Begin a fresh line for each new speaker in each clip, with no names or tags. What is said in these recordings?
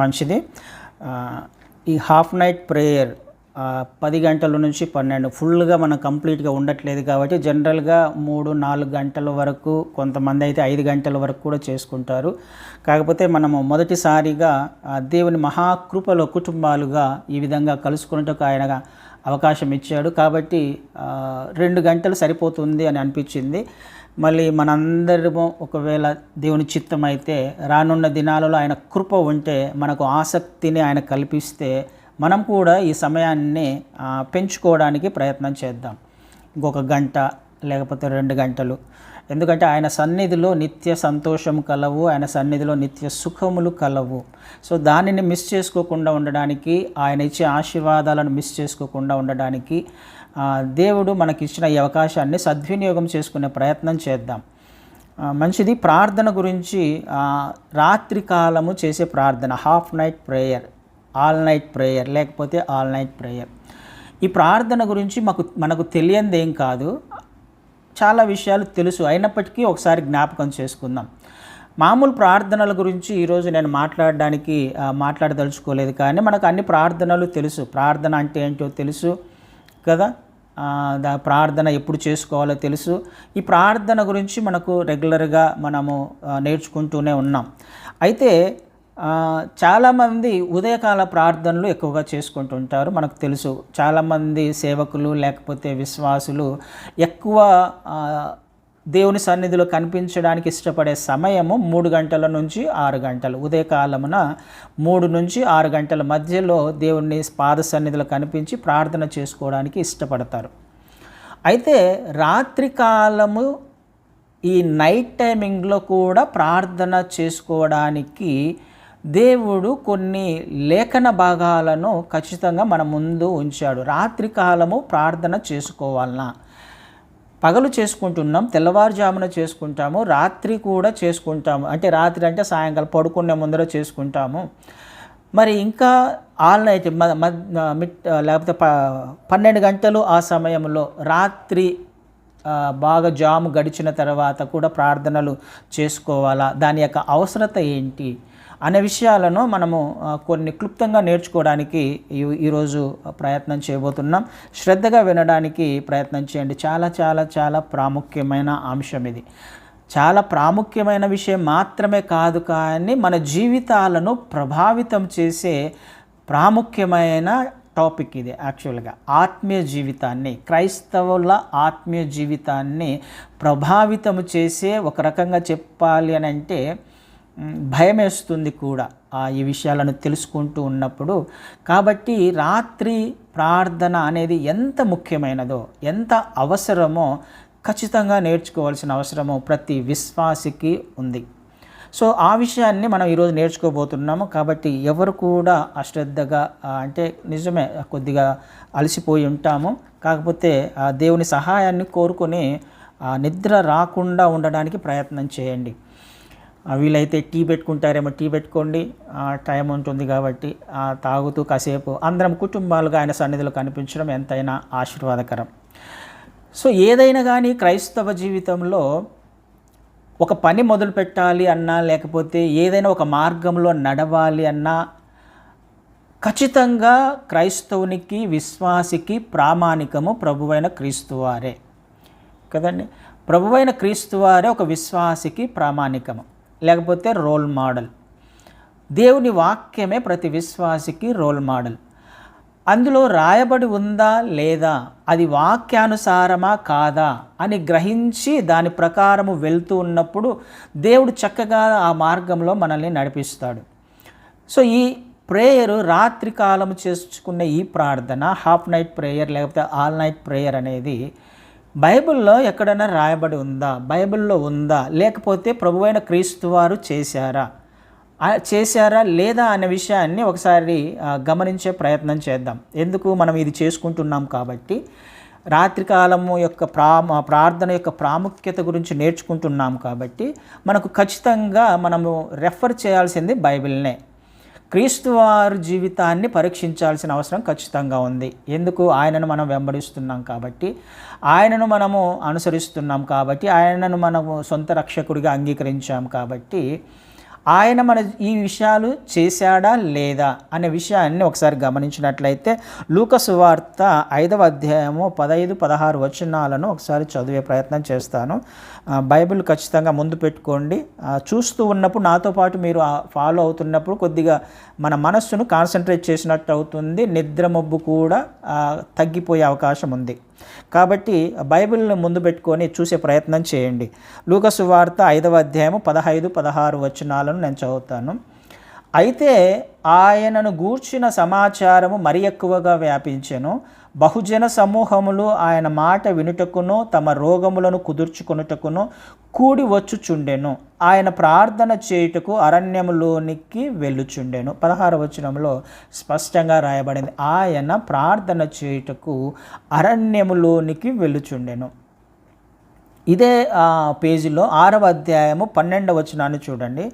మంచిది. ఈ half night prayer పది గంటల నుంచి పన్నెండు ఫుల్గా మనం కంప్లీట్గా ఉండట్లేదు కాబట్టి జనరల్గా మూడు నాలుగు గంటల వరకు కొంతమంది అయితే ఐదు గంటల వరకు కూడా చేసుకుంటారు. కాకపోతే మనము మొదటిసారిగా దేవుని మహాకృపలో కుటుంబాలుగా ఈ విధంగా కలుసుకున్నట్టుకు ఆయన అవకాశం ఇచ్చాడు. కాబట్టి రెండు గంటలు సరిపోతుంది అని అనిపించింది. మళ్ళీ మనందరము ఒకవేళ దేవుని చిత్తం అయితే రానున్న దినాలలో ఆయన కృప ఉంటే మనకు ఆసక్తిని ఆయన కల్పిస్తే మనం కూడా ఈ సమయాన్ని పెంచుకోవడానికి ప్రయత్నం చేద్దాం. ఇంకొక గంట లేకపోతే రెండు గంటలు. ఎందుకంటే ఆయన సన్నిధిలో నిత్య సంతోషం కలవు ఆయన సన్నిధిలో నిత్య సుఖములు కలవు. సో దానిని మిస్ చేసుకోకుండా ఉండడానికి ఆయన ఇచ్చే ఆశీర్వాదాలను మిస్ చేసుకోకుండా ఉండడానికి దేవుడు మనకిచ్చిన ఈ అవకాశాన్ని సద్వినియోగం చేసుకునే ప్రయత్నం చేద్దాం. మంచిది ప్రార్థన గురించి రాత్రికాలము రాత్రి కాలము చేసే ప్రార్థన half night prayer all night prayer లేకపోతే ఆల్ నైట్ ప్రేయర్. ఈ ప్రార్థన గురించి మాకు మనకు తెలియంది ఏం కాదు. చాలా విషయాలు తెలుసు. అయినప్పటికీ ఒకసారి జ్ఞాపకం చేసుకుందాం. మామూలు ప్రార్థనల గురించి ఈరోజు నేను మాట్లాడడానికి మాట్లాడదలుచుకోలేదు కానీ మనకు అన్ని ప్రార్థనలు తెలుసు. ప్రార్థన అంటే ఏంటో తెలుసు. కదా? దా ప్రార్థన ఎప్పుడు చేసుకోవాలో తెలుసు. ఈ ప్రార్థన గురించి మనకు రెగ్యులర్గా మనము నేర్చుకుంటూనే ఉన్నాం. అయితే చాలామంది ఉదయకాల ప్రార్థనలు ఎక్కువగా చేసుకుంటుంటారు మనకు తెలుసు. చాలామంది సేవకులు లేకపోతే విశ్వాసులు ఎక్కువ దేవుని సన్నిధిలో కనిపించడానికి ఇష్టపడే సమయము మూడు గంటల నుంచి ఆరు గంటలు. ఉదయకాలమున మూడు నుంచి ఆరు గంటల మధ్యలో దేవుని పాద సన్నిధిలో కనిపించి ప్రార్థన చేసుకోవడానికి ఇష్టపడతారు. అయితే రాత్రి కాలము ఈ నైట్ టైమింగ్లో కూడా ప్రార్థన చేసుకోవడానికి దేవుడు కొన్ని లేఖన భాగాలను ఖచ్చితంగా మన ముందు ఉంచాడు. రాత్రికాలము ప్రార్థన చేసుకోవాలన్నా పగలు చేసుకుంటున్నాం తెల్లవారుజామున చేసుకుంటాము రాత్రి కూడా చేసుకుంటాము. అంటే రాత్రి అంటే సాయంకాలం పడుకునే ముందర చేసుకుంటాము. మరి ఇంకా ఆల్ నైట్ మ- లేకపోతే ప పన్నెండు గంటలు ఆ సమయంలో రాత్రి బాగా జాము గడిచిన తర్వాత కూడా ప్రార్థనలు చేసుకోవాలా? దాని యొక్క అవసరత ఏంటి? అనే విషయాలను మనము కొన్ని క్లుప్తంగా నేర్చుకోవడానికి ఈ- ఈరోజు ప్రయత్నం చేయబోతున్నాం. శ్రద్ధగా వినడానికి ప్రయత్నం చేయండి. చాలా చాలా చాలా ప్రాముఖ్యమైన అంశం ఇది. చాలా ప్రాముఖ్యమైన విషయం మాత్రమే కాదు కానీ మన జీవితాలను ప్రభావితం చేసే ప్రాముఖ్యమైన టాపిక్ ఇది యాక్చువల్గా. ఆత్మీయ జీవితాన్ని క్రైస్తవుల ఆత్మీయ జీవితాన్ని ప్రభావితం చేసే ఒక రకంగా చెప్పాలి అని అంటే భయమేస్తుంది కూడా ఆ ఈ విషయాలను తెలుసుకుంటూ ఉన్నప్పుడు. కాబట్టి రాత్రి ప్రార్థన అనేది ఎంత ముఖ్యమైనదో ఎంత అవసరమో ఖచ్చితంగా నేర్చుకోవాల్సిన అవసరము ప్రతి విశ్వాసికి ఉంది. సో ఆ విషయాన్ని మనం ఈరోజు నేర్చుకోబోతున్నాము. కాబట్టి ఎవరు కూడా అశ్రద్ధగా అంటే నిజమే కొద్దిగా అలసిపోయి ఉంటాము. కాకపోతే దేవుని సహాయాన్ని కోరుకొని నిద్ర రాకుండా ఉండడానికి ప్రయత్నం చేయండి. వీలైతే టీ పెట్టుకుంటారేమో టీ పెట్టుకోండి. టైం ఉంటుంది కాబట్టి ఆ, తాగుతూ కాసేపు అందరం కుటుంబాలుగా ఆయన సన్నిధిలో కనిపించడం ఎంతైనా ఆశీర్వాదకరం. సో ఏదైనా కానీ క్రైస్తవ జీవితంలో ఒక పని మొదలు పెట్టాలి అన్నా లేకపోతే ఏదైనా ఒక మార్గంలో నడవాలి అన్నా ఖచ్చితంగా క్రైస్తవునికి విశ్వాసికి ప్రామాణికము ప్రభువైన క్రీస్తువారే కదండి? ప్రభువైన క్రీస్తువారే ఒక విశ్వాసికి ప్రామాణికము. లేకపోతే రోల్ మోడల్. దేవుని వాక్యమే ప్రతి విశ్వాసికి రోల్ మోడల్. అందులో రాయబడి ఉందా లేదా అది వాక్యానుసారమా కాదా అని గ్రహించి దాని ప్రకారము వెళ్తూ ఉన్నప్పుడు దేవుడు చక్కగా ఆ మార్గంలో మనల్ని నడిపిస్తాడు. సో ఈ ప్రేయర్ రాత్రి కాలం చేసుకునే ఈ ప్రార్థన హాఫ్ నైట్ ప్రేయర్ లేకపోతే ఆల్ నైట్ ప్రేయర్ అనేది బైబిల్లో ఎక్కడైనా రాయబడి ఉందా? బైబిల్లో ఉందా? లేకపోతే ప్రభువైన క్రీస్తు వారు చేశారా? చేశారా లేదా అనే విషయాన్ని ఒకసారి గమనించే ప్రయత్నం చేద్దాం. ఎందుకు మనం ఇది చేసుకుంటున్నాం కాబట్టి? రాత్రికాలము యొక్క ప్రా ప్రార్థన యొక్క ప్రాముఖ్యత గురించి నేర్చుకుంటున్నాం కాబట్టి మనకు ఖచ్చితంగా మనము రెఫర్ చేయాల్సింది బైబిల్నే. క్రీస్తు వారి జీవితాన్ని పరీక్షించాల్సిన అవసరం ఖచ్చితంగా ఉంది. ఎందుకు? ఆయనను మనం వెంబడిస్తున్నాం కాబట్టి. ఆయనను మనము అనుసరిస్తున్నాం కాబట్టి. ఆయనను మనము సొంత రక్షకుడిగా అంగీకరించాం కాబట్టి ఆయన మన ఈ విషయాలు చేశాడా లేదా అనే విషయాన్ని ఒకసారి గమనించినట్లయితే లూకసువార్త ఐదవ అధ్యాయము పదహైదు పదహారు వచనాలను ఒకసారి చదివే ప్రయత్నం చేస్తాను. బైబిల్ ఖచ్చితంగా ముందు పెట్టుకోండి. చూస్తూ ఉన్నప్పుడు నాతో పాటు మీరు ఫాలో అవుతున్నప్పుడు కొద్దిగా మన మనస్సును కాన్సన్ట్రేట్ చేసినట్టు అవుతుంది. నిద్ర మబ్బు కూడా తగ్గిపోయే అవకాశం ఉంది. కాబట్టి బైబిల్ను ముందు పెట్టుకొని చూసే ప్రయత్నం చేయండి. లూకసు వార్త ఐదవ అధ్యాయము పదహైదు పదహారు వచనాలను నేను చదువుతాను. అయితే ఆయనను గూర్చిన సమాచారము మరి ఎక్కువగా వ్యాపించెను. బహుజన సమూహములు ఆయన మాట వినుటకును తమ రోగములను కుదుర్చుకొనుటకును కూడి వచ్చుచుండెను. ఆయన ప్రార్థన చేయుటకు అరణ్యములోనికి వెళ్ళుచుండెను. పదహార వచనంలో స్పష్టంగా రాయబడింది. ఆయన ప్రార్థన చేయుటకు అరణ్యములోనికి వెళ్ళుచుండెను. ఇదే పేజీలో ఆరవ అధ్యాయము పన్నెండవ వచనాన్ని చూడండి.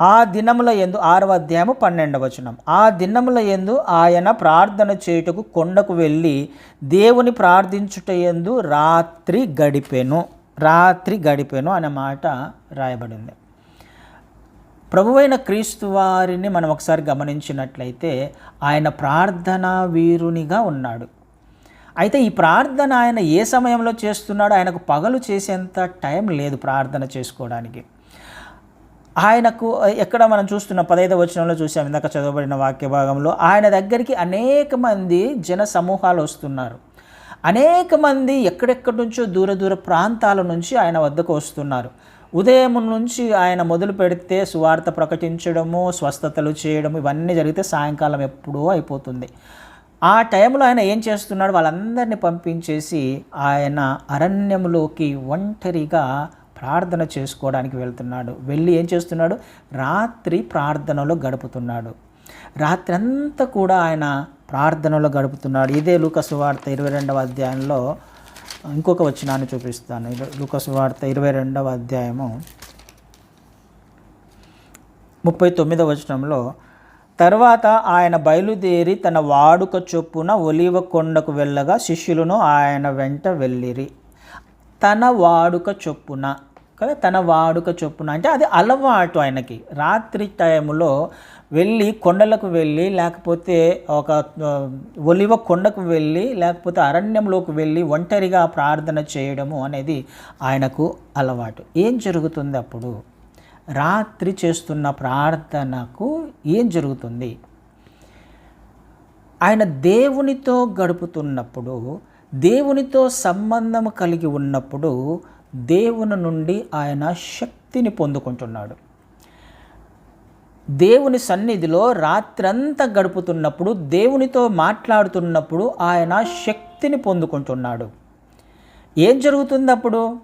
ఆ దినముల ఎందు ఆరవ అధ్యాయము పన్నెండవచనం ఆ దినముల ఎందు ఆయన ప్రార్థన చేయుటకు కొండకు వెళ్ళి దేవుని ప్రార్థించుట ఎందు రాత్రి గడిపెను. రాత్రి గడిపెను అనే మాట రాయబడింది. ప్రభువైన క్రీస్తు వారిని మనం ఒకసారి గమనించినట్లయితే ఆయన ప్రార్థనా వీరునిగా ఉన్నాడు. అయితే ఈ ప్రార్థన ఆయన ఏ సమయంలో చేస్తున్నాడో ఆయనకు పగలు చేసేంత టైం లేదు ప్రార్థన చేసుకోవడానికి. ఆయనకు ఎక్కడ మనం చూస్తున్న పదైదవ వచనంలో చూసాం ఇందాక చదవబడిన వాక్య భాగంలో ఆయన దగ్గరికి అనేక మంది జన సమూహాలు వస్తున్నారు. అనేక మంది ఎక్కడెక్కడి నుంచో దూర దూర ప్రాంతాల నుంచి ఆయన వద్దకు వస్తున్నారు. ఉదయం నుంచి ఆయన మొదలు పెడితే సువార్త ప్రకటించడము స్వస్థతలు చేయడము ఇవన్నీ జరిగితే సాయంకాలం ఎప్పుడూ అయిపోతుంది. ఆ టైంలో ఆయన ఏం చేస్తున్నాడు? వాళ్ళందరినీ పంపించేసి ఆయన అరణ్యంలోకి ఒంటరిగా ప్రార్థన చేసుకోవడానికి వెళ్తున్నాడు. వెళ్ళి ఏం చేస్తున్నాడు? రాత్రి ప్రార్థనలో గడుపుతున్నాడు. రాత్రి అంతా కూడా ఆయన ప్రార్థనలో గడుపుతున్నాడు. ఇదే లూకసు వార్త ఇరవై రెండవ అధ్యాయంలో ఇంకొక వచనాన్ని చూపిస్తాను. ఇరు- లూకసు వార్త ఇరవై రెండవ అధ్యాయము ముప్పై తొమ్మిదవ వచనంలో తర్వాత ఆయన బయలుదేరి తన వాడుక చొప్పున ఒలివ కొండకు వెళ్ళగా శిష్యులను ఆయన వెంట వెళ్ళిరి. తన వాడుక చొప్పున కదా తన వాడుక చొప్పున. అంటే అది అలవాటు ఆయనకి. రాత్రి టైంలో వెళ్ళి కొండలకు వెళ్ళి లేకపోతే ఒక ఒలివ కొండకు వెళ్ళి లేకపోతే అరణ్యంలోకి వెళ్ళి ఒంటరిగా ప్రార్థన చేయడము అనేది ఆయనకు అలవాటు. ఏం జరుగుతుంది అప్పుడు? రాత్రి చేస్తున్న ప్రార్థనకు ఏం జరుగుతుంది? ఆయన దేవునితో గడుపుతున్నప్పుడు దేవునితో సంబంధం కలిగి ఉన్నప్పుడు దేవుని నుండి ఆయన శక్తిని పొందుకుంటున్నాడు. దేవుని సన్నిధిలో రాత్రంతా గడుపుతున్నప్పుడు దేవునితో మాట్లాడుతున్నప్పుడు ఆయన శక్తిని పొందుకుంటున్నాడు. ఏం జరుగుతుంది అప్పుడు?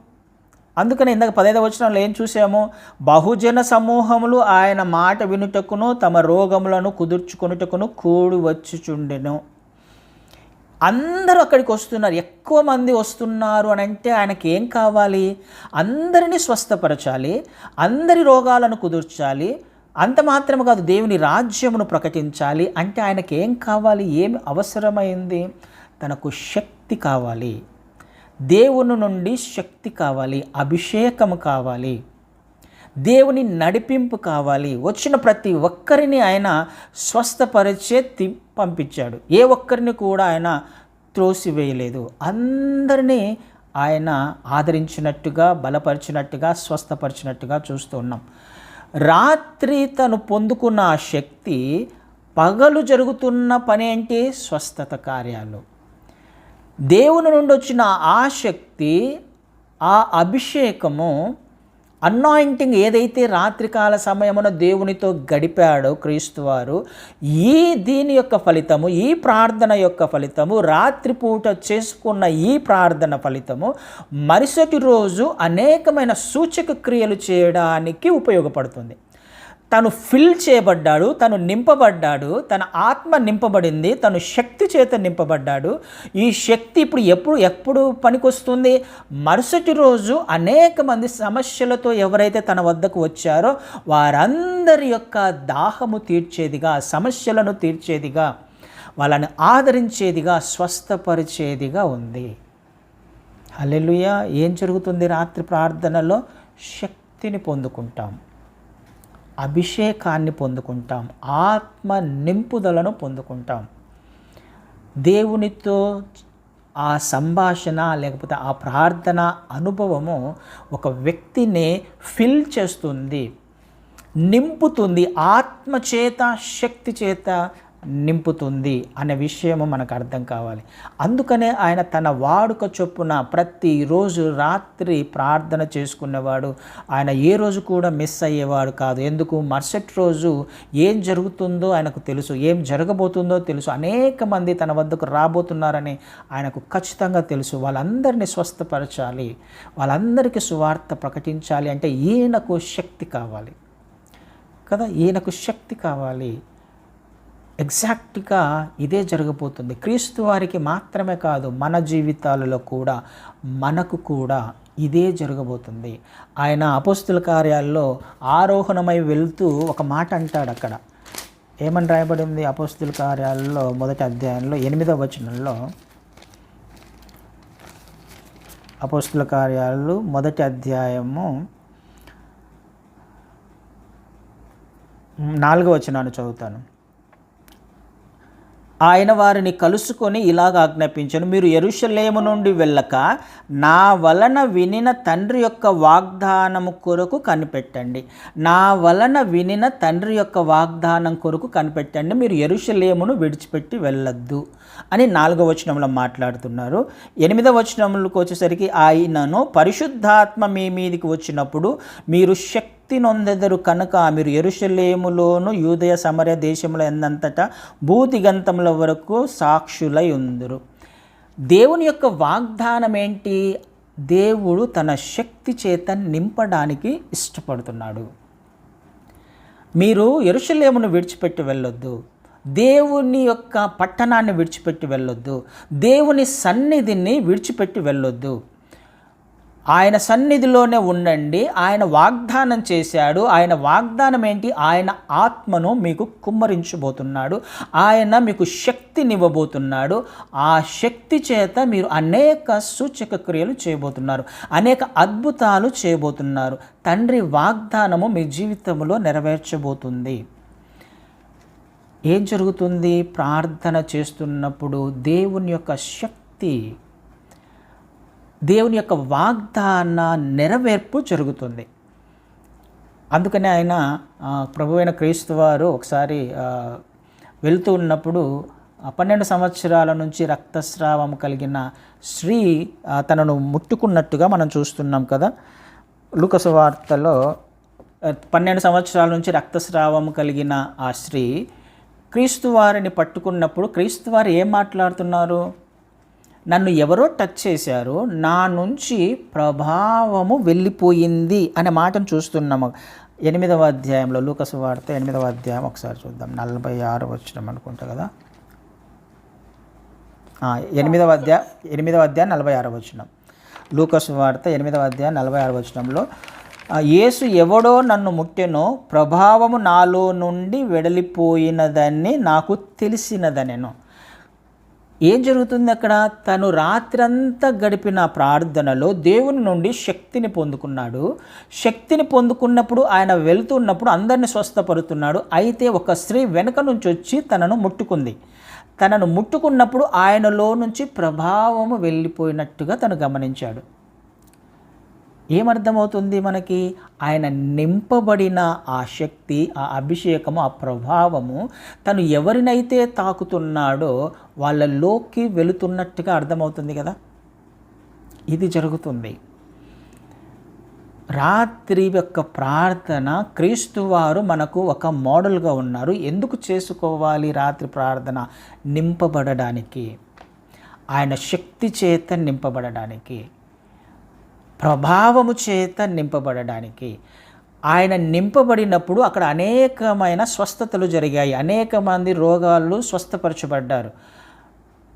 అందుకని ఇందాక పదైదు వచనంలో ఏం చూసాము? బహుజన సమూహములు ఆయన మాట వినుటకును తమ రోగములను కుదుర్చుకొనుటకును కూడి వచ్చుచుండెను. అందరూ అక్కడికి వస్తున్నారు. ఎక్కువ మంది వస్తున్నారు అని అంటే ఆయనకి ఏం కావాలి? అందరినీ స్వస్థపరచాలి అందరి రోగాలను కుదుర్చాలి అంత మాత్రమే కాదు దేవుని రాజ్యమును ప్రకటించాలి అంటే ఆయనకి ఏం కావాలి? ఏమి అవసరమైంది? తనకు శక్తి కావాలి. దేవుని నుండి శక్తి కావాలి అభిషేకం కావాలి. దేవుని నడిపింపు కావాలి. వచ్చిన ప్రతి ఒక్కరిని ఆయన స్వస్థపరిచే తి పంపించాడు. ఏ ఒక్కరిని కూడా ఆయన త్రోసివేయలేదు. అందరినీ ఆయన ఆదరించినట్టుగా బలపరిచినట్టుగా స్వస్థపరిచినట్టుగా చూస్తూ ఉన్నాం. రాత్రి తను పొందుకున్న ఆ శక్తి పగలు జరుగుతున్న పని ఏంటి స్వస్థత కార్యాలు. దేవుని నుండి వచ్చిన ఆ శక్తి ఆ అభిషేకము అన్నాయింటింగ్ ఏదైతే రాత్రికాల సమయమున దేవునితో గడిపాడో క్రీస్తువారు ఈ దీని యొక్క ఫలితము ఈ ప్రార్థన యొక్క ఫలితము రాత్రిపూట చేసుకున్న ఈ ప్రార్థన ఫలితము మరుసటి రోజు అనేకమైన సూచక క్రియలు చేయడానికి ఉపయోగపడుతుంది. తను ఫిల్ చేయబడ్డాడు తను నింపబడ్డాడు తన ఆత్మ నింపబడింది తను శక్తి చేత నింపబడ్డాడు. ఈ శక్తి ఇప్పుడు ఎప్పుడు ఎప్పుడు పనికొస్తుంది? మరుసటి రోజు అనేక మంది సమస్యలతో ఎవరైతే తన వద్దకు వచ్చారో వారందరి యొక్క దాహము తీర్చేదిగా సమస్యలను తీర్చేదిగా వాళ్ళని ఆదరించేదిగా స్వస్థపరిచేదిగా ఉంది. హల్లెలూయా! ఏం జరుగుతుంది? రాత్రి ప్రార్థనలో శక్తిని పొందుకుంటాం. అభిషేకాన్ని పొందుకుంటాం ఆత్మ నింపుదలను పొందుకుంటాం. దేవునితో ఆ సంభాషణ లేకపోతే ఆ ప్రార్థన అనుభవము ఒక వ్యక్తిని ఫిల్ చేస్తుంది నింపుతుంది ఆత్మ చేత శక్తి చేత నింపుతుంది అనే విషయము మనకు అర్థం కావాలి. అందుకనే ఆయన తన వాడుక చొప్పున ప్రతిరోజు రాత్రి ప్రార్థన చేసుకునేవాడు. ఆయన ఏ రోజు కూడా మిస్ అయ్యేవాడు కాదు. ఎందుకు? మరుసటి రోజు ఏం జరుగుతుందో ఆయనకు తెలుసు. ఏం జరగబోతుందో తెలుసు. అనేక మంది తన వద్దకు రాబోతున్నారని ఆయనకు ఖచ్చితంగా తెలుసు. వాళ్ళందరినీ స్వస్థపరచాలి. వాళ్ళందరికీ సువార్త ప్రకటించాలి అంటే ఈయనకు శక్తి కావాలి. కదా? ఈయనకు శక్తి కావాలి. ఎగ్జాక్ట్గా ఇదే జరగబోతుంది. క్రీస్తు వారికి మాత్రమే కాదు మన జీవితాలలో కూడా మనకు కూడా ఇదే జరగబోతుంది. ఆయన అపోస్తుల కార్యాల్లో ఆరోహణమై వెళ్తూ ఒక మాట అంటాడు అక్కడ. ఏమని రాయబడి ఉంది అపోస్తుల కార్యాలలో మొదటి అధ్యాయంలో? ఎనిమిదవ వచనంలో. అపోస్తుల కార్యాలు మొదటి అధ్యాయము నాలుగవ వచనాన్ని చదువుతాను. ఆయన వారిని కలుసుకొని ఇలాగ ఆజ్ఞాపించను మీరు ఎరుషలేము నుండి వెళ్ళక నా వలన వినిన తండ్రి యొక్క వాగ్దానము కొరకు కనిపెట్టండి. నా వలన వినిన తండ్రి యొక్క వాగ్దానం కొరకు కనిపెట్టండి. మీరు ఎరుషలేమును విడిచిపెట్టి వెళ్ళొద్దు అని నాలుగవ వచనంలో మాట్లాడుతున్నారు. ఎనిమిదవ వచనంలోకి వచ్చేసరికి ఆయనను పరిశుద్ధాత్మ మీ మీదికి వచ్చినప్పుడు మీరు శక్తి భక్తి నొందెదరు కనుక మీరు ఎరుషలేములోను యూదయ సమర దేశంలో ఎందంతటా భూదిగంతముల వరకు సాక్షులై ఉందరు. దేవుని యొక్క వాగ్దానం ఏంటి దేవుడు తన శక్తి చేత నింపడానికి ఇష్టపడుతున్నాడు. మీరు ఎరుషలేమును విడిచిపెట్టి వెళ్ళొద్దు. దేవుని యొక్క పట్టణాన్ని విడిచిపెట్టి వెళ్ళొద్దు. దేవుని సన్నిధిని విడిచిపెట్టి వెళ్ళొద్దు. ఆయన సన్నిధిలోనే ఉండండి. ఆయన వాగ్దానం చేశాడు. ఆయన వాగ్దానం ఏంటి? ఆయన ఆత్మను మీకు కుమ్మరించబోతున్నాడు. ఆయన మీకు శక్తినివ్వబోతున్నాడు. ఆ శక్తి చేత మీరు అనేక సూచక క్రియలు చేయబోతున్నారు. అనేక అద్భుతాలు చేయబోతున్నారు. తండ్రి వాగ్దానము మీ జీవితంలో నెరవేర్చబోతుంది. ఏం జరుగుతుంది? ప్రార్థన చేస్తున్నప్పుడు దేవుని యొక్క శక్తి దేవుని యొక్క వాగ్దాన నెరవేర్పు జరుగుతుంది. అందుకనే ఆయన ప్రభువైన ప్రభు అయిన క్రీస్తు వారు ఒకసారి వెళుతూ ఉన్నప్పుడు పన్నెండు సంవత్సరాల నుంచి రక్తస్రావం కలిగిన స్త్రీ తనను ముట్టుకున్నట్టుగా మనం చూస్తున్నాం కదా. లూకసు వార్తలో పన్నెండు సంవత్సరాల నుంచి రక్తస్రావం కలిగిన ఆ స్త్రీ క్రీస్తు వారిని పట్టుకున్నప్పుడు క్రీస్తు వారు ఏం మాట్లాడుతున్నారు? నన్ను ఎవరో టచ్ చేశారు నా నుంచి ప్రభావము వెళ్ళిపోయింది అనే మాటను చూస్తున్నాము ఎనిమిదవ అధ్యాయంలో లూకసు వార్త ఎనిమిదవ అధ్యాయం ఒకసారి చూద్దాం. నలభై ఆరు వచ్చినాం అనుకుంటా కదా? ఎనిమిదవ అధ్యాయ ఎనిమిదవ అధ్యాయం నలభై ఆరు వచ్చినాం. లూకసు వార్త ఎనిమిదవ అధ్యాయం నలభై ఆరు వచ్చినంలో యేసు ఎవడో నన్ను ముట్టెనో ప్రభావము నాలో నుండి వెడలిపోయినదని నాకు తెలిసినదనెను. ఏం జరుగుతుంది అక్కడ? తను రాత్రంతా గడిపిన ప్రార్థనలో దేవుని నుండి శక్తిని పొందుకున్నాడు. శక్తిని పొందుకున్నప్పుడు ఆయన వెళుతున్నప్పుడు అందరిని స్వస్థపరుతున్నాడు. అయితే ఒక స్త్రీ వెనక నుంచి వచ్చి తనను ముట్టుకుంది. తనను ముట్టుకున్నప్పుడు ఆయనలో నుంచి ప్రభావము వెళ్ళిపోయినట్టుగా తను గమనించాడు. ఏమర్థమవుతుంది మనకి? ఆయన నింపబడిన ఆ శక్తి ఆ అభిషేకము ఆ ప్రభావము తను ఎవరినైతే తాకుతున్నాడో వాళ్ళలోకి వెళుతున్నట్టుగా అర్థమవుతుంది కదా? ఇది జరుగుతుంది. రాత్రి యొక్క ప్రార్థన క్రీస్తు వారు మనకు ఒక మోడల్గా ఉన్నారు. ఎందుకు చేసుకోవాలి రాత్రి ప్రార్థన? నింపబడడానికి. ఆయన శక్తి చేత నింపబడడానికి. ప్రభావము చేత నింపబడడానికి. ఆయన నింపబడినప్పుడు అక్కడ అనేకమైన స్వస్థతలు జరిగాయి. అనేక మంది రోగాలు స్వస్థపరచబడ్డారు.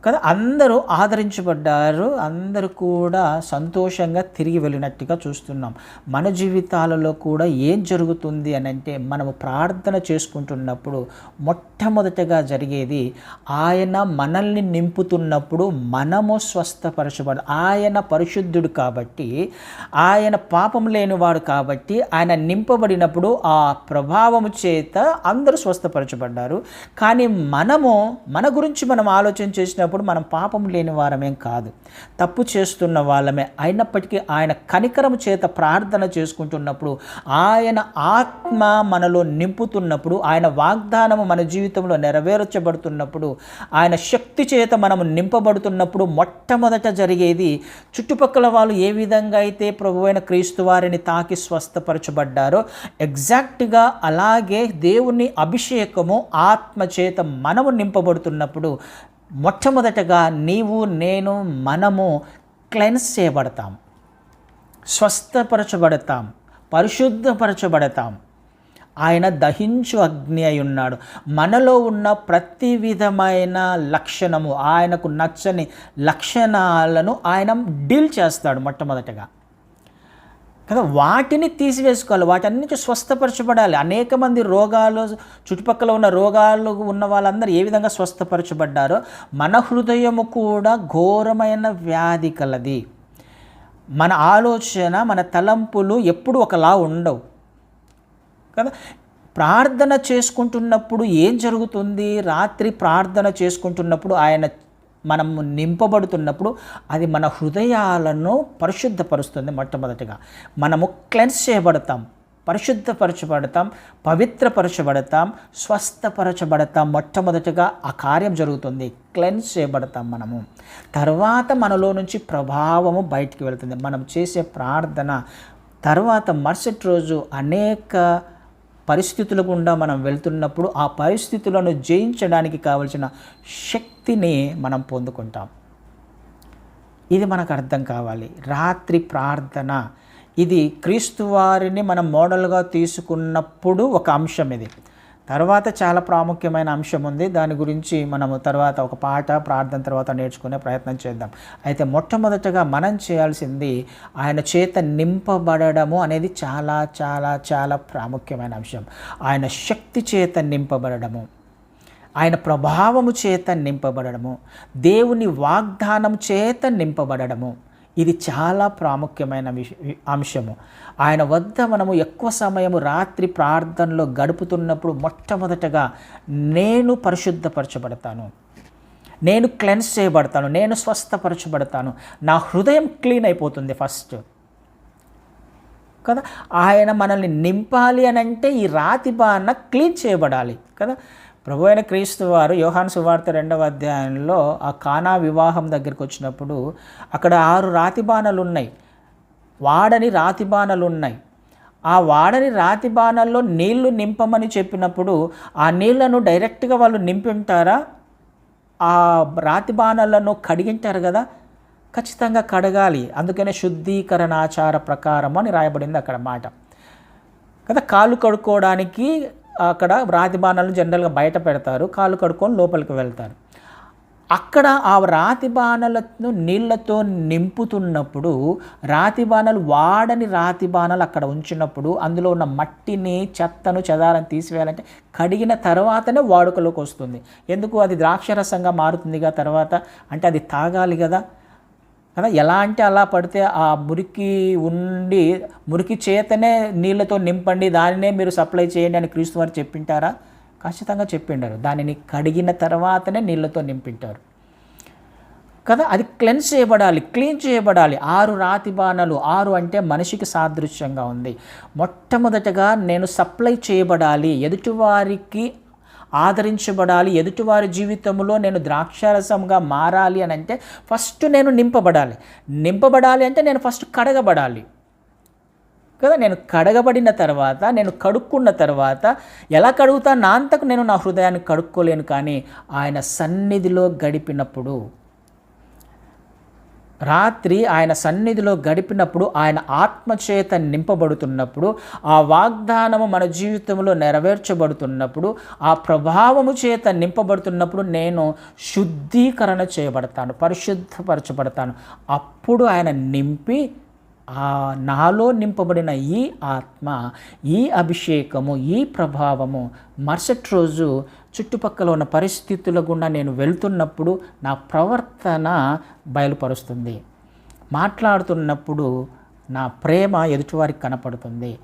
కదా అందరూ ఆదరించబడ్డారు అందరూ కూడా సంతోషంగా తిరిగి వెళ్ళినట్టుగా చూస్తున్నాం. మన జీవితాలలో కూడా ఏం జరుగుతుంది అని అంటే మనము ప్రార్థన చేసుకుంటున్నప్పుడు మొట్టమొదటగా జరిగేది ఆయన మనల్ని నింపుతున్నప్పుడు మనము స్వస్థపరచబడు ఆయన పరిశుద్ధుడు కాబట్టి ఆయన పాపం లేనివాడు కాబట్టి ఆయన నింపబడినప్పుడు ఆ ప్రభావము చేత అందరూ స్వస్థపరచబడ్డారు. కానీ మనము మన గురించి మనం ఆలోచన చేసినప్పుడు మనం పాపం లేని వారమేం కాదు. తప్పు చేస్తున్న వాళ్ళమే. అయినప్పటికీ ఆయన కనికరము చేత ప్రార్థన చేసుకుంటున్నప్పుడు ఆయన ఆత్మ మనలో నింపుతున్నప్పుడు ఆయన వాగ్దానము మన జీవితంలో నెరవేర్చబడుతున్నప్పుడు ఆయన శక్తి చేత మనము నింపబడుతున్నప్పుడు మొట్టమొదట జరిగేది చుట్టుపక్కల వాళ్ళు ఏ విధంగా అయితే ప్రభు అయిన క్రీస్తు వారిని తాకి స్వస్థపరచబడ్డారో ఎగ్జాక్ట్గా అలాగే దేవుని అభిషేకము ఆత్మ చేత మనము నింపబడుతున్నప్పుడు మొట్టమొదటగా నీవు నేను మనము క్లెన్స్ చేయబడతాం. స్వస్థపరచబడతాం. పరిశుద్ధపరచబడతాం. ఆయన దహించు అగ్ని అయి ఉన్నాడు. మనలో ఉన్న ప్రతి విధమైన లక్షణము ఆయనకు నచ్చని లక్షణాలను ఆయన డీల్ చేస్తాడు మొట్టమొదటగా. కదా వాటిని తీసివేసుకోవాలి వాటన్నిటి స్వస్థపరచబడాలి. అనేక మంది రోగాలు చుట్టుపక్కల ఉన్న రోగాలు ఉన్న వాళ్ళందరూ ఏ విధంగా స్వస్థపరచబడ్డారో మన హృదయము కూడా ఘోరమైన వ్యాధి కలది. మన ఆలోచన మన తలంపులు ఎప్పుడు ఒకలా ఉండవు. కదా ప్రార్థన చేసుకుంటున్నప్పుడు ఏం జరుగుతుంది? రాత్రి ప్రార్థన చేసుకుంటున్నప్పుడు ఆయన మనము నింపబడుతున్నప్పుడు అది మన హృదయాలను పరిశుద్ధపరుస్తుంది మొట్టమొదటిగా. మనము క్లెన్స్ చేయబడతాం పరిశుద్ధపరచబడతాం పవిత్రపరచబడతాం స్వస్థపరచబడతాం. మొట్టమొదటిగా ఆ కార్యం జరుగుతుంది క్లెన్స్ చేయబడతాం మనము. తర్వాత మనలో నుంచి ప్రభావము బయటికి వెళ్తుంది. మనం చేసే ప్రార్థన తర్వాత మరుసటి రోజు అనేక పరిస్థితుల గుండా మనం వెళ్తున్నప్పుడు ఆ పరిస్థితులను జయించడానికి కావలసిన శక్తిని మనం పొందుకుంటాం. ఇది మనకు అర్థం కావాలి. రాత్రి ప్రార్థన. ఇది క్రీస్తు వారిని మనం మోడల్గా తీసుకున్నప్పుడు ఒక అంశం ఇది. తర్వాత చాలా ప్రాముఖ్యమైన అంశం ఉంది. దాని గురించి మనము తర్వాత ఒక పాట ప్రార్థన తర్వాత నేర్చుకునే ప్రయత్నం చేద్దాం. అయితే మొట్టమొదటగా మనం చేయాల్సింది ఆయన చేత నింపబడము అనేది చాలా చాలా చాలా ప్రాముఖ్యమైన అంశం. ఆయన శక్తి చేత నింపబడము ఆయన ప్రభావము చేత నింపబడము దేవుని వాగ్దానం చేత నింపబడము ఇది చాలా ప్రాముఖ్యమైన అంశము. ఆయన వద్ద మనము ఎక్కువ సమయము రాత్రి ప్రార్థనలో గడుపుతున్నప్పుడు మొట్టమొదటగా నేను పరిశుద్ధపరచబడతాను. నేను క్లెన్స్ చేయబడతాను. నేను స్వస్థపరచబడతాను. నా హృదయం క్లీన్ అయిపోతుంది ఫస్ట్. కదా? ఆయన మనల్ని నింపాలి అని అంటే ఈ రాతి బాణ క్లీన్ చేయబడాలి. కదా? ప్రభు అయిన క్రీస్తు వారు యోహాన్ సువార్త రెండవ అధ్యాయంలో ఆ కానా వివాహం దగ్గరికి వచ్చినప్పుడు అక్కడ ఆరు రాతి బాణలు ఉన్నాయి. వాడని రాతి బాణలు ఉన్నాయి. ఆ వాడని రాతి బాణల్లో నీళ్ళు నింపమని చెప్పినప్పుడు ఆ నీళ్ళను డైరెక్ట్గా వాళ్ళు నింపింటారా? ఆ రాతి బాణలను కడిగింటారు కదా? ఖచ్చితంగా కడగాలి. అందుకనే శుద్ధీకరణాచార ప్రకారం అని రాయబడింది అక్కడ మాట. కదా కాళ్ళు కడుక్కోవడానికి అక్కడ రాతి బాణాలను జనరల్గా బయట పెడతారు కాళ్ళు కడుక్కొని లోపలికి వెళ్తారు. అక్కడ ఆ రాతి బాణలను నీళ్ళతో నింపుతున్నప్పుడు రాతి బాణాలు వాడని రాతి బాణాలు అక్కడ ఉంచినప్పుడు అందులో ఉన్న మట్టిని చెత్తను చెదారం తీసివేయాలంటే కడిగిన తర్వాతనే వాడుకలోకి వస్తుంది. ఎందుకు? అది ద్రాక్షరసంగా మారుతుందిగా తర్వాత? అంటే అది తాగాలి కదా. కదా ఎలా అంటే అలా పడితే ఆ మురికి ఉండి మురికి చేతనే నీళ్ళతో నింపండి దానినే మీరు సప్లై చేయండి అని క్రీస్తు వారు చెప్పింటారా? ఖచ్చితంగా చెప్పిండారు. దానిని కడిగిన తర్వాతనే నీళ్ళతో నింపింటారు. కదా అది క్లెన్స్ చేయబడాలి క్లీన్ చేయబడాలి. ఆరు రాతి బాణలు ఆరు అంటే మనిషికి సాదృశ్యంగా ఉంది. మొట్టమొదటగా నేను సప్లై చేయబడాలి ఎదుటివారికి ఆదరించబడాలి. ఎదుటివారి జీవితంలో నేను ద్రాక్షారసంగా మారాలి అని అంటే ఫస్ట్ నేను నింపబడాలి. నింపబడాలి అంటే నేను ఫస్ట్ కడగబడాలి. కదా నేను కడగబడిన తర్వాత నేను కడుక్కున్న తర్వాత ఎలా కడుగుతా నా అంతకు నేను నా హృదయాన్ని కడుక్కోలేను కానీ ఆయన సన్నిధిలో గడిపినప్పుడు రాత్రి ఆయన సన్నిధిలో గడిపినప్పుడు ఆయన ఆత్మచేత నింపబడుతున్నప్పుడు ఆ వాగ్దానము మన జీవితంలో నెరవేర్చబడుతున్నప్పుడు ఆ ప్రభావము చేత నింపబడుతున్నప్పుడు నేను శుద్ధీకరణ చేయబడతాను పరిశుద్ధపరచబడతాను. అప్పుడు ఆయన నింపి ఆ నాలో నింపబడిన ఈ ఆత్మ ఈ అభిషేకము ఈ ప్రభావము మరుసటి రోజు చుట్టుపక్కల ఉన్న పరిస్థితుల గుండా నేను వెళ్తున్నప్పుడు నా ప్రవర్తన బయలుపరుస్తుంది. మాట్లాడుతున్నప్పుడు నా ప్రేమ ఎదుటివారికి కనపడుతుంది.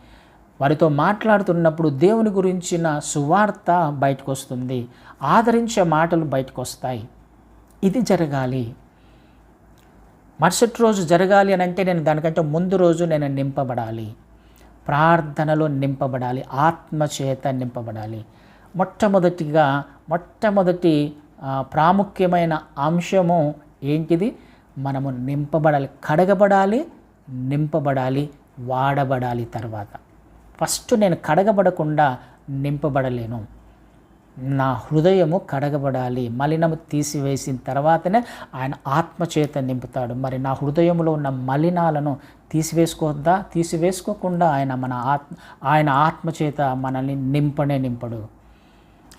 వారితో మాట్లాడుతున్నప్పుడు దేవుని గురించిన సువార్త బయటకు వస్తుంది ఆదరించే మాటలు బయటకు వస్తాయి ఇది జరగాలి. మరుసటి రోజు జరగాలి అని అంటే నేను దానికంటే ముందు రోజు నేను నింపబడాలి. ప్రార్థనలో నింపబడాలి. ఆత్మచేత నింపబడాలి. మొట్టమొదటిగా మొట్టమొదటి ప్రాముఖ్యమైన అంశము ఏంటిది? మనము నింపబడాలి. కడగబడాలి నింపబడాలి వాడబడాలి తర్వాత. ఫస్ట్ నేను కడగబడకుండా నింపబడలేను. నా హృదయము కడగబడాలి మలినము తీసివేసిన తర్వాతనే ఆయన ఆత్మచేత నింపుతాడు. మరి నా హృదయంలో ఉన్న మలినాలను తీసివేసుకోద్దా తీసివేసుకోకుండా ఆయన మన ఆత్మ ఆయన ఆత్మచేత మనల్ని నింపనే నింపడు.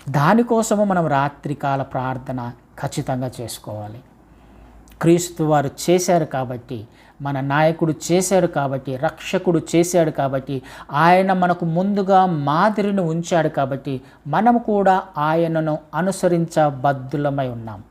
దానికోసము మనం రాత్రికాల ప్రార్థన ఖచ్చితంగా చేసుకోవాలి. క్రీస్తు వారు చేశారు కాబట్టి మన నాయకుడు చేశాడు కాబట్టి రక్షకుడు చేశాడు కాబట్టి ఆయన మనకు ముందుగా మాదిరిని ఉంచాడు కాబట్టి మనం కూడా ఆయనను అనుసరించబద్దులమై ఉన్నాం.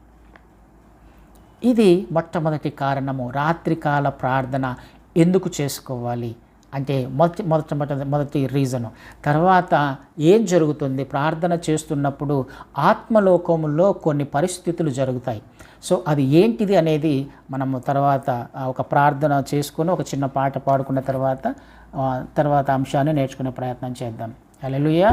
ఇది మొట్టమొదటి కారణము. రాత్రికాల ప్రార్థన ఎందుకు చేసుకోవాలి? అంటే మొదటి మొదటి మొదటి మొదటి రీజను. తర్వాత ఏం జరుగుతుంది? ప్రార్థన చేస్తున్నప్పుడు ఆత్మలోకములో కొన్ని పరిస్థితులు జరుగుతాయి. సో అది ఏంటిది అనేది మనము తర్వాత ఒక ప్రార్థన చేసుకుని ఒక చిన్న పాట పాడుకున్న తర్వాత తర్వాత అంశాన్ని నేర్చుకునే ప్రయత్నం చేద్దాం. హల్లెలూయా.